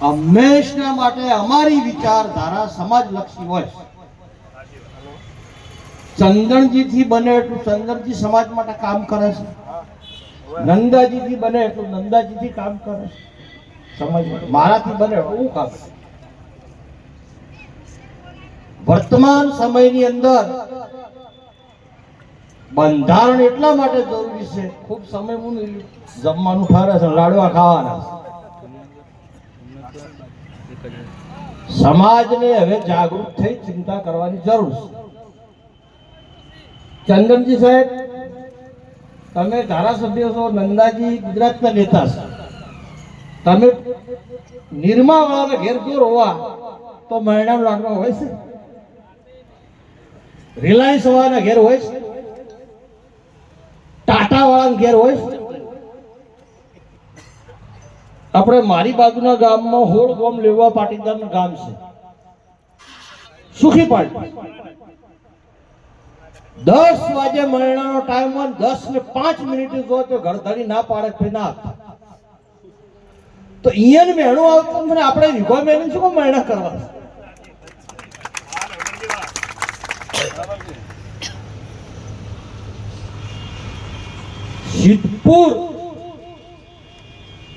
હંમેશના માટે અમારી વિચારધારા સમાજલક્ષી હોય. ચંદનજી થી બને એટલું ચંદનજી સમાજ માટે કામ કરે છે. નંદાજી થી બને એટલું નંદાજી થી કામ કરે છે. સમાજ મારાથી બને એટલું કામ. વર્તમાન સમયની અંદર બંધારણ એટલા માટે જરૂરી છે, ખૂબ સમય હું જમવાનું ઠારે છે, લાડવા ખાવાના સમાજને હવે જાગૃત થઈ ચિંતા કરવાની જરૂર છે. ચંદનજી સાહેબ, તમે ધારાસભ્ય છો, નંદાજી ગુજરાતના નેતા છો. તમે નિર્માવાળાના ઘેર જો રોવા તો મહિનાનો લાડવા હોય છે? રિલાયન્સ વાળાના ઘેર હોય છે? ટાટા વાળાના ઘેર હોય. આપણે મારી બાજુના ગામમાં હોળ ગોમ લેવા પાટીદારનું ગામ છે. સુખી પાર્ટી. દસ વાગે મહિનાનો ટાઈમ હોય દસ ને પાંચ મિનિટ જો તો ઘરધણી ના પાડે તો ના તો અહીંયા મેણું આવતું આપણે વિગો મહેનત શું કામ મહેનત કરવા સિદ્ધપુર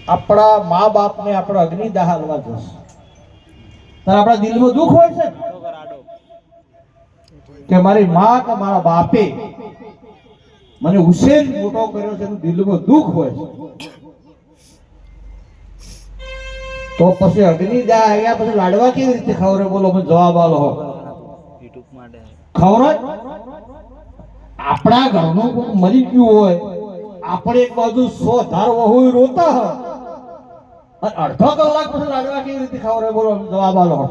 આપણા મા બાપને આપણે અગ્નિદાહ હાલવા જશે. ત્યારે આપણા દિલમાં દુઃખ હોય છે? કે મારી મા કે મારા બાપે મને હુસેન મોટો કર્યો છે એનું દિલમાં દુઃખ હોય છે. તો પછી અગ્નિદાહ આવ્યા પછી લાડવા કેવી રીતે ખવરે બોલો મને જવાબ આલો હો. યુટ્યુબ આપણા ઘરનું મરી ગયું હોય આપણે એક બાજુ સો ધાર વહુ રોતા હોય અને અડધો કલાક પછી લાડવા કેવી રીતે ખવરે બોલો જવાબ આલો. હો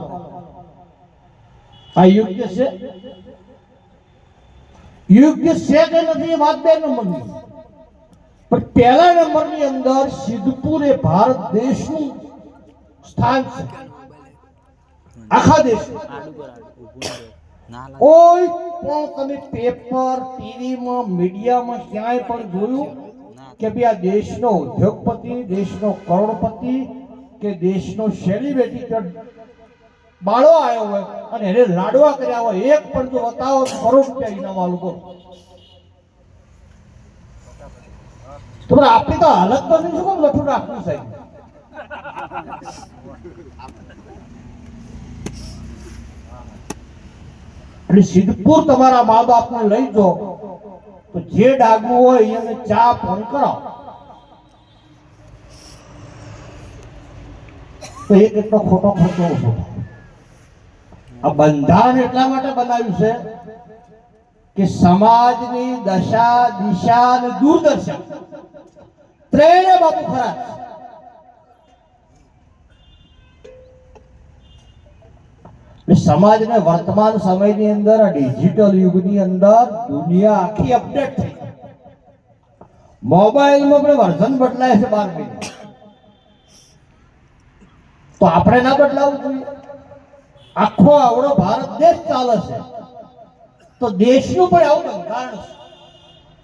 આ યોગ્ય છે? યોગ્ય છે કે નથી એ વાત બે નંબરની. પણ પહેલા નંબરની અંદર સિદ્ધપુર એ ભારત દેશનું સ્થાન છે. આખા દેશનું આડું પર આડું ઊભું ન રહે. ના લાગે. કોઈ પણ તમે પેપર ટીવીમાં મીડિયામાં ક્યાંય પણ જોયું કે ભાઈ આ દેશનો ઉદ્યોગપતિ, દેશનો કરોડપતિ કે દેશનો સેલિબ્રિટી બાળો આવ્યો હોય અને એને લાડવા કર્યા હોય, એક પણ જો બતાવો કરોડ રૂપિયા ઇનામ આલું કરો તો પણ આપણી તો હાલત નહીં, શું કામ લખું રાખવું સાહેબ એટલે સિદ્ધપુર તમારા મા બાપને લઈ જાઓ તો જે ડાગવું હોય એને ચા ફોન કરાવો. તો એ કેટલો ખોટો ખર્ચો ઊભો આ બંધારણ એટલા માટે બનાવ્યું છે કે સમાજની દશા, દિશા અને દૂરદર્શન ત્રણે બાબુ ખરા છે. સમાજને વર્તમાન સમયની અંદર ડિજિટલ યુગની અંદર દુનિયા આખી અપડેટ થઈ મોબાઈલમાં પણ વર્ઝન બદલાય છે બાર મહિને. તો આપણે ના બદલાવવું જોઈએ? આખો આવડો ભારત દેશ ચાલે છે. તો દેશનું પણ આવું બંધારણ છે.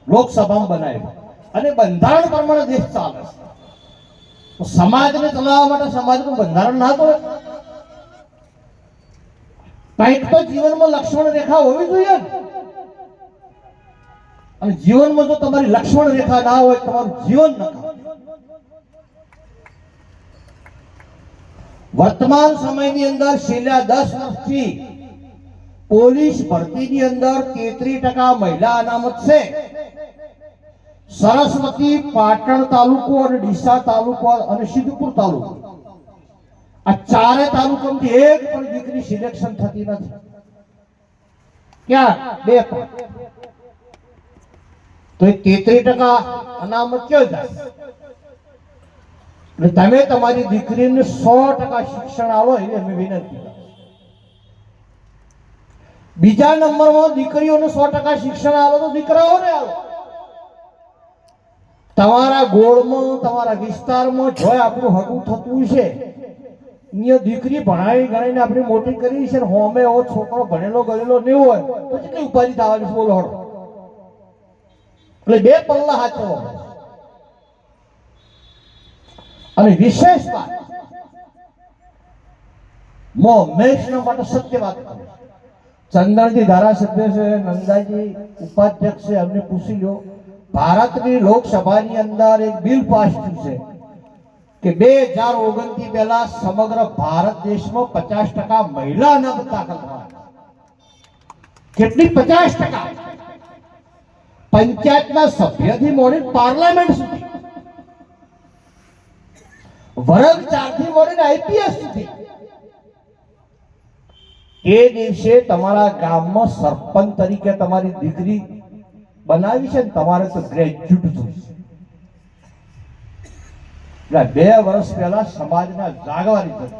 લોકસભામાં બનાવ્યું. અને બંધારણ પ્રમાણે દેશ ચાલે છે. સમાજને ચલાવવા માટે સમાજનું બંધારણ ના તો કંઈક તો જીવનમાં લક્ષ્મણ રેખા હોવી જોઈએ અને જીવનમાં જો તમારી લક્ષ્મણ રેખા ના હોય તમારું જીવન નકામ. વર્તમાન સમયની અંદર છેલ્લા દસ વર્ષથી પોલીસ ભરતીની અંદર તેત્રીસ ટકા મહિલા અનામત છે. સરસ્વતી, પાટણ તાલુકો અને ડીસા તાલુકો અને સિદ્ધપુર તાલુકો. આ ચારે તાલુકામાંથી એક પણ દીકરી સિલેક્શન થતી નથી. ક્યાં? બે તો એ તેત્રીસ ટકા અનામત ક્યાં જાય? તમે તમારી દીકરીને સો ટકા શિક્ષણ આવો એવી અમે વિનંતી બીજા નંબરમાં દીકરીઓને સો ટકા શિક્ષણ આવો તો દીકરાઓને આવો તમારા ગોળમાં, તમારા વિસ્તારમાં જો આપણું હગું થતું છે અહીંયા દીકરી ભણાવી ગણાવીને આપણી મોટી કરી છે હોમે હો છોકરો ભણેલો, ગણેલો નહીં હોય તો કેટલી ઉપાધિ થવાની છે બોલો. એટલે બે પલ્લા હાચવો અને વિશેષ વાત, મો હંમેશના માટે સત્ય વાત કરું. ચંદનજી ધારાસભ્ય છે, નંદાજી ઉપાધ્યક્ષ છે, એમને પૂછી લો ભારતની લોકસભાની અંદર એક બિલ પાસ થયું છે. કે બે હજાર ઓગણથી પહેલા સમગ્ર ભારત દેશમાં પચાસ ટકા મહિલા અનામત દાખલ થવાના. કેટલી પચાસ ટકા? પંચાયતના સભ્યથી મોડી પાર્લામેન્ટ સુધી. વરદ ચારથી મોડીને આઈપીએસ સુધી. એ દિવસે તમારા ગામમાં સરપંચ તરીકે તમારી દીકરી બનાવી છે ને તમારે તો ગ્રેજ્યુએટ છે. એટલે બે વર્ષ પહેલા સમાજના જાગવાની જરૂર.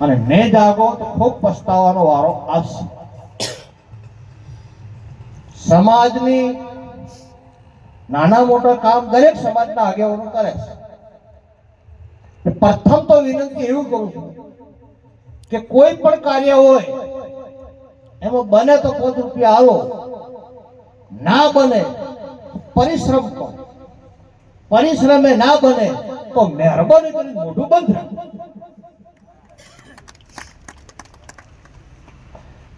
અને ને જાગો તો ખૂબ પસ્તાવાનો વારો આવશે. સમાજની નાના મોટા કામ દરેક સમાજના આગેવાનો કરે છે. પ્રથમ તો વિનંતી એવું કરું છું કે કોઈ પણ કાર્ય હોય, એમાં બને તો પાંચ રૂપિયા આવો ના બને પરિશ્રમ કરો. પરિશ્રમે ના બને તો મહેરબાની કરી મોઢું બંધ રાખો.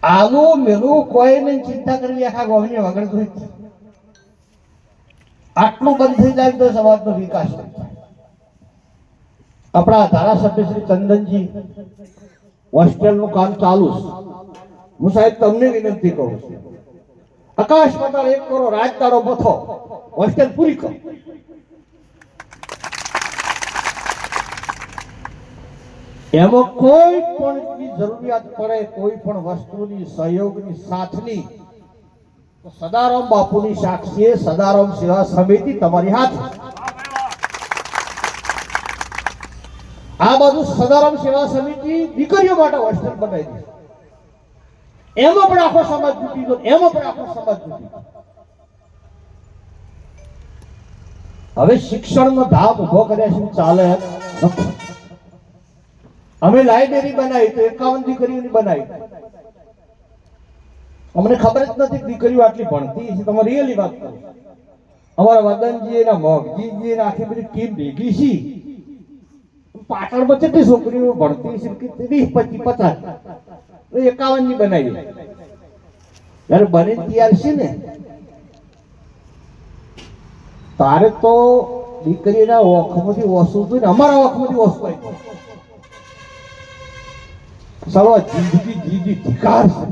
આલું મેલું કોઈ નહીં, ચિંતા કરવી આખા ગોવની વગર કોઈ આટલું બંધ થઈ જાય તો સમાજનો વિકાસ. આપણા ધારાસભ્ય શ્રી ચંદનજી, હોસ્ટેલનું કામ ચાલુ છે. હું સાહેબ તમને વિનંતી કરું છું. આકાશ પાતાળ એક કરો રાજદારો બથો હોસ્ટેલ પૂરી કરો. એમાં કોઈ પણ જરૂરિયાત પડે, કોઈ પણ વસ્તુની, સહયોગની, સાથની, તો સદારામ બાપુની સાક્ષીએ સદારામ સેવા સમિતિ તમારી હાથ આ બાજુ સદારામ સેવા સમિતિ દીકરીઓ માટે હોસ્ટેલ બનાવી દીધી. એમાં પણ આખો સમાજ તૂટી ગયો, એમાં પણ આખો સમાજ તૂટી હવે શિક્ષણનો ધાપ ઊભો કર્યા છે, ચાલે. નથી. અમે લાઇબ્રેરી બનાવી તો એકાવન દીકરીઓની બનાવી. અમને ખબર જ નથી દીકરીઓ આટલી ભણતી છે તમે રિયલી વાત કરો. અમારા વદનજી એના મોગજીજી આખી બધી ટીમ ભેગી છે પાટણમાં કેટલી છોકરીઓ ભણતી છે ત્રીસ પચીસ, પચાસ. એકાવનની બનાવી. ત્યારે બની તૈયાર છે ને. તારે તો દીકરીના ઓખમાંથી ઓછું ને. અમારા ઓખમાંથી ઓછું આવ્યું સર્વ જિંદગી જીવી ધિકાર છે